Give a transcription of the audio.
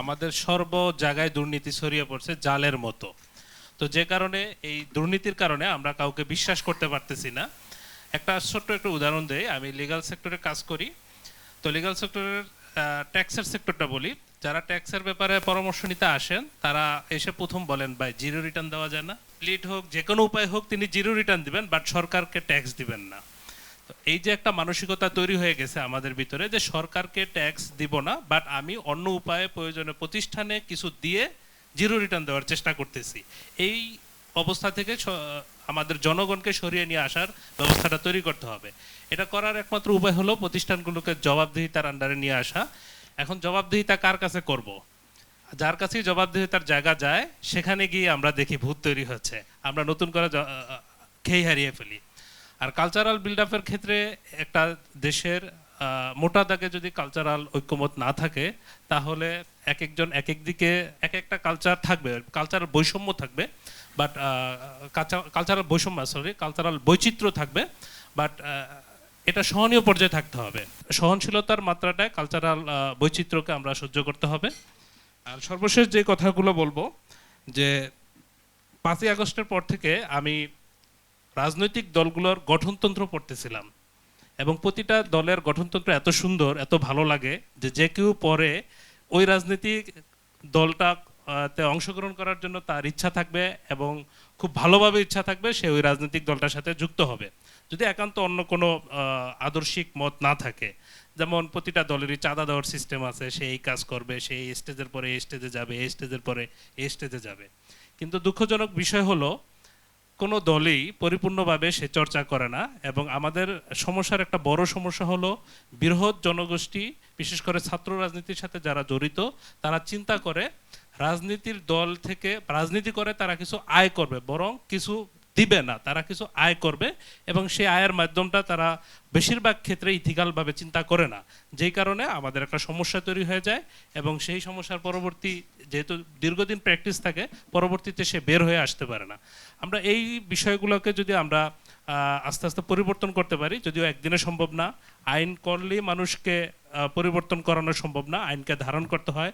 আমাদের সর্ব জায়গায় দুর্নীতি ছড়িয়ে পড়ছে জালের মতো। তো যে কারণে এই দুর্নীতির কারণে আমরা কাউকে বিশ্বাস করতে পারতেছি না। একটা ছোট্ট একটা উদাহরণ দেই, আমি লিগ্যাল সেক্টরে কাজ করি। তো লিগাল সেক্টরের ট্যাক্সের সেক্টরটা বলি। যারা ট্যাক্সের ব্যাপারে পরামর্শ নিতে আসেন, তারা এসে প্রথম বলেন, ভাই জিরো রিটার্ন দেওয়া যায় না। প্লিট হোক যে কোনো উপায় হোক, তিনি জিরো রিটার্ন দিবেন বাট সরকারকে ট্যাক্স দিবেন না। এই যে একটা মানসিকতা তৈরি হয়ে গেছে আমাদের ভিতরে যে সরকারকে ট্যাক্স দিব না বাট আমি অন্য উপায়ে প্রয়োজনে প্রতিষ্ঠানে কিছু দিয়ে জিরো রিটার্ন দেওয়ার চেষ্টা করতেছি। এই অবস্থা থেকে আমাদের জনগণকে সরিয়ে নিয়ে আসার ব্যবস্থাটা তৈরি করতে হবে। এটা করার একমাত্র উপায় হলো প্রতিষ্ঠানগুলোকে জবাবদিহিতার আন্ডারে নিয়ে আসা। এখন জবাবদিহিতা কার কাছে করব। যার কাছেই জবাবদিহিতার জায়গা যায়, সেখানে গিয়ে আমরা দেখি ভূত তৈরি হচ্ছে। আমরা নতুন করে খেই হারিয়ে ফেলি। আর কালচারাল বিল্ড আপের ক্ষেত্রে একটা দেশের মোটা দাগে যদি কালচারাল ঐক্যমত না থাকে, তাহলে এক একজন এক এক দিকে এক একটা কালচার থাকবে কালচারাল বৈষম্য থাকবে বাট কালচারাল বৈষম্য সরি কালচারাল বৈচিত্র্য থাকবে বাট এটা সহনীয় পর্যায়ে থাকতে হবে। সহনশীলতার মাত্রাটায় কালচারাল বৈচিত্র্যকে আমরা সহ্য করতে হবে। আর সর্বশেষ যে কথাগুলো বলব, যে পাঁচই আগস্টের পর থেকে আমি রাজনৈতিক দলগুলোর গঠনতন্ত্র পড়তেছিলাম। এবং প্রতিটা দলের গঠনতন্ত্র এত সুন্দর, এত ভালো লাগে যে যে কেউ পরে ওই রাজনৈতিক দলটা তে অংশগ্রহণ করার জন্য তার ইচ্ছা থাকবে এবং খুব ভালোভাবে ইচ্ছা থাকবে সে ওই রাজনৈতিক দলটার সাথে যুক্ত হবে। যদি একান্ত অন্য কোনো আদর্শিক মত না থাকে, যেমন প্রতিটা দলেরই চাঁদা দেওয়ার সিস্টেম আছে, সে এই কাজ করবে, সে এই স্টেজের পরে এই স্টেজে যাবে, এই স্টেজের পরে এই স্টেজে যাবে। কিন্তু দুঃখজনক বিষয় হলো কোনো দলই পরিপূর্ণভাবে সে চর্চা করে না এবং আমাদের সমস্যার একটা বড় সমস্যা হলো বৃহৎ জনগোষ্ঠী, বিশেষ করে ছাত্র রাজনীতির সাথে যারা জড়িত, তারা চিন্তা করে রাজনীতির দল থেকে, রাজনীতি করে তারা কিছু আয় করবে, বরং কিছু দিবে না। তারা কিছু আয় করবে এবং সেই আয়ের মাধ্যমটা তারা বেশিরভাগ ক্ষেত্রে ইথিক্যালভাবে চিন্তা করে না। যেই কারণে আমাদের একটা সমস্যা তৈরি হয়ে যায় এবং সেই সমস্যার পরবর্তী যেহেতু দীর্ঘদিন প্র্যাকটিস থাকে, পরবর্তীতে সে বের হয়ে আসতে পারে না। আমরা এই বিষয়গুলোকে যদি আমরা আস্তে আস্তে পরিবর্তন করতে পারি, যদিও একদিনে সম্ভব না। আইন করলেই মানুষকে পরিবর্তন করানো সম্ভব না, আইনকে ধারণ করতে হয়।